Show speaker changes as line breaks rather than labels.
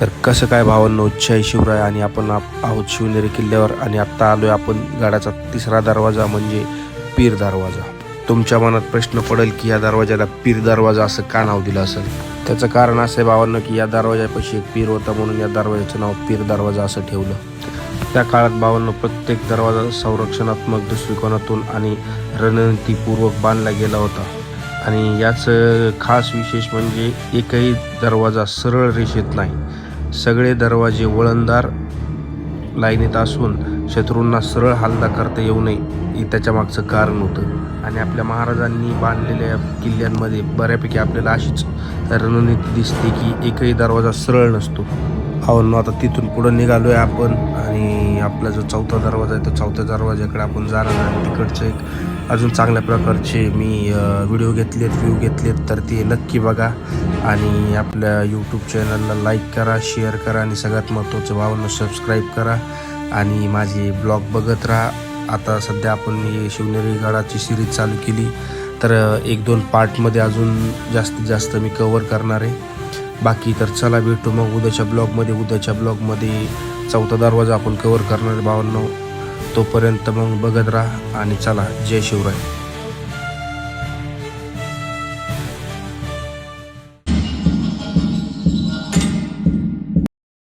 तर कसं काय भावांनो जय शिवराय आणि आपण आहोत शिवनेरी किल्ल्यावर आणि आत्ता आलोय आपण गडाचा तिसरा दरवाजा म्हणजे पीर दरवाजा. तुमच्या मनात प्रश्न पडेल की या दरवाजाला पीर दरवाजा असं का नाव दिलं असेल? त्याचं कारण असं आहे भावांनो की या दरवाजापाशी एक पीर होता म्हणून या दरवाजाचं नाव पीर दरवाजा असं ठेवलं. त्या काळात भावांनो प्रत्येक दरवाजा संरक्षणात्मक दृष्टिकोनातून आणि रणनीतीपूर्वक बांधला गेला होता. आणि याचं खास विशेष म्हणजे एकही दरवाजा सरळ रेषेत नाही. सगळे दरवाजे वळणदार लाईनीत असून शत्रूंना सरळ हल्ला करता येऊ नये हे त्याच्यामागचं कारण होतं. आणि आपल्या महाराजांनी बांधलेल्या किल्ल्यांमध्ये बऱ्यापैकी आपल्याला अशीच रणनीती दिसते की एकही दरवाजा सरळ नसतो. अहो आता तिथून पुढं निघालो आहे आपण आणि आपला जो चौथा दरवाजा आहे तो चौथ्या दरवाज्याकडे आपण जाणार आहे. तिकडचं एक अजून चांगल्या प्रकारचे मी व्हिडिओ घेतलेत व्ह्यू घेतलेत तर ते नक्की बघा. आणि आपल्या यूट्यूब चॅनलला लाईक करा शेअर करा आणि सगळ्यात महत्त्वाचं भावांना सबस्क्राईब करा. आणि माझे ब्लॉग बघत राहा. आता सध्या आपण शिवनेरी गडाची सिरीज चालू केली. तर एक दोन पार्टमध्ये अजून जास्तीत जास्त मी कवर करणार आहे. बाकी तर चला भेटू मग उद्याच्या ब्लॉगमध्ये उद्याच्या ब्लॉगमध्ये चौथा दरवाजा आपण कवर करणार बावन्न. तोपर्यंत मग बघत राहा आणि चला. जय शिवराय.